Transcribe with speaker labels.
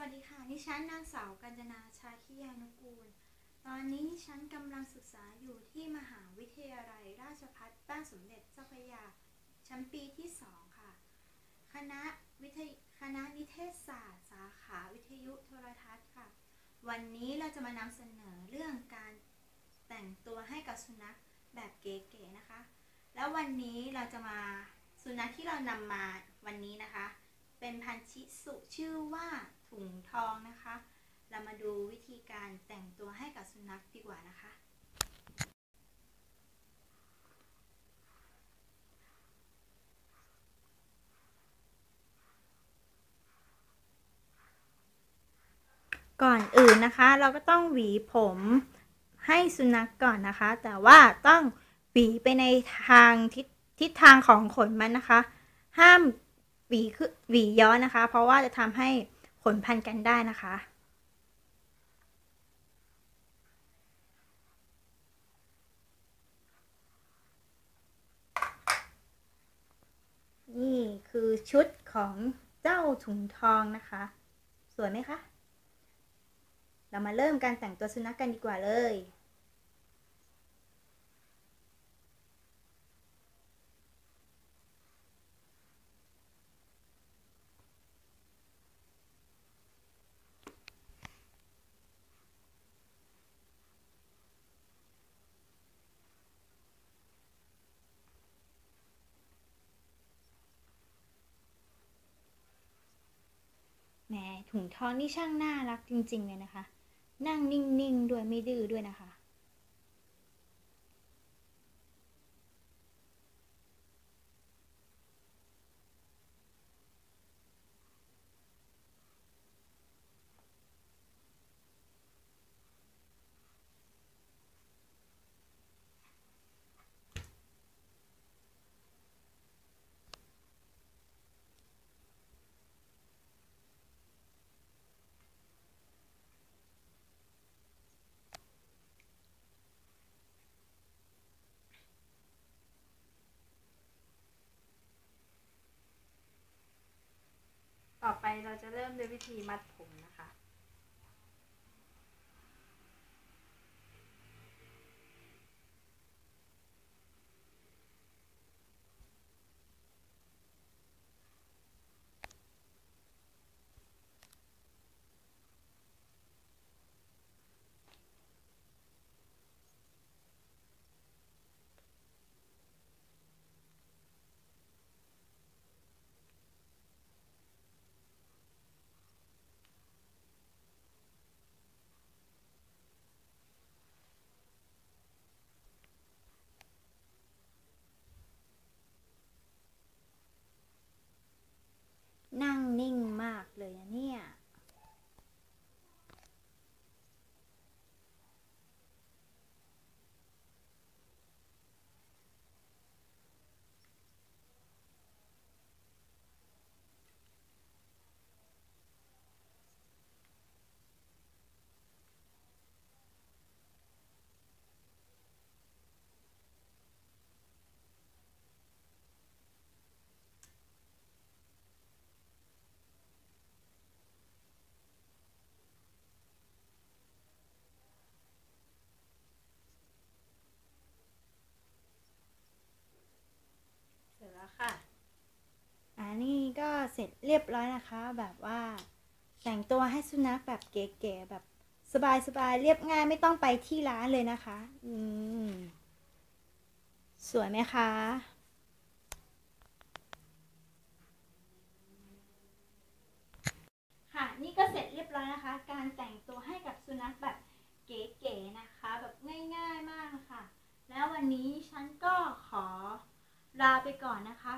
Speaker 1: วัสดีค่ะ ดิฉันนางสาวกัญจนาชาคิยานุกูล ตอนนี้ฉันกำลังศึกษาอยู่ที่มหาวิทยาลัยราชภัฏบ้านสมเด็จเจ้าพระยา ชั้นปีที่ 2 ค่ะ คณะวิทยคณะนิเทศศาสตร์ สาขาวิทยุโทรทัศน์ค่ะ วันนี้เราจะมานำเสนอเรื่องการแต่งตัวให้กับสุนัขแบบเก๋ๆนะคะ แล้ววันนี้เราจะมาสุนัขที่เรานำมาวันนี้นะคะ เป็นพันธุ์ชิสุชื่อว่า ถุงทองนะคะ เรามาดูวิธีการแต่งตัวให้กับสุนัขดีกว่านะคะ ก่อนอื่นนะคะเราก็ต้องหวีผมให้สุนัขกก่อนนะคะ แต่ว่าต้องหวีไปในทางทิศทิศทางของขนมันนะคะ ห้ามหวีคือหวีย้อนนะคะ เพราะว่าจะทำให้ ขนพันกันได้นะคะ นี่คือชุดของเจ้าถุงทองนะคะ สวยไหมคะ เรามาเริ่มการแต่งตัวสุนัขกกันดีกว่าเลย ถุงทองนี่ช่างน่ารักจริง ๆ เลยนะคะ นั่งนิ่ง ๆ ด้วยไม่ดื้อด้วยนะคะ เราจะเริ่มด้วยวิธีมัดผมนะคะ นั่งนิ่งมากเลยอะเนี่ย เสร็จแล้วค่ะ อันนี้ก็ เสร็จเรียบร้อยนะคะ แบบว่า แต่งตัวให้สุนัขแบบเก๋ๆแบบสบายๆเรียบง่ายไม่ต้องไปที่ร้านเลยนะคะ อืมสวยไหมคะค่ะนี่ก็เสร็จเรียบร้อยนะคะ การแต่งตัวให้กับสุนัขแบบเก๋ๆนะคะ แบบง่ายๆมากนะคะแล้ววันนี้ฉันก็ขอลาไปก่อนนะคะ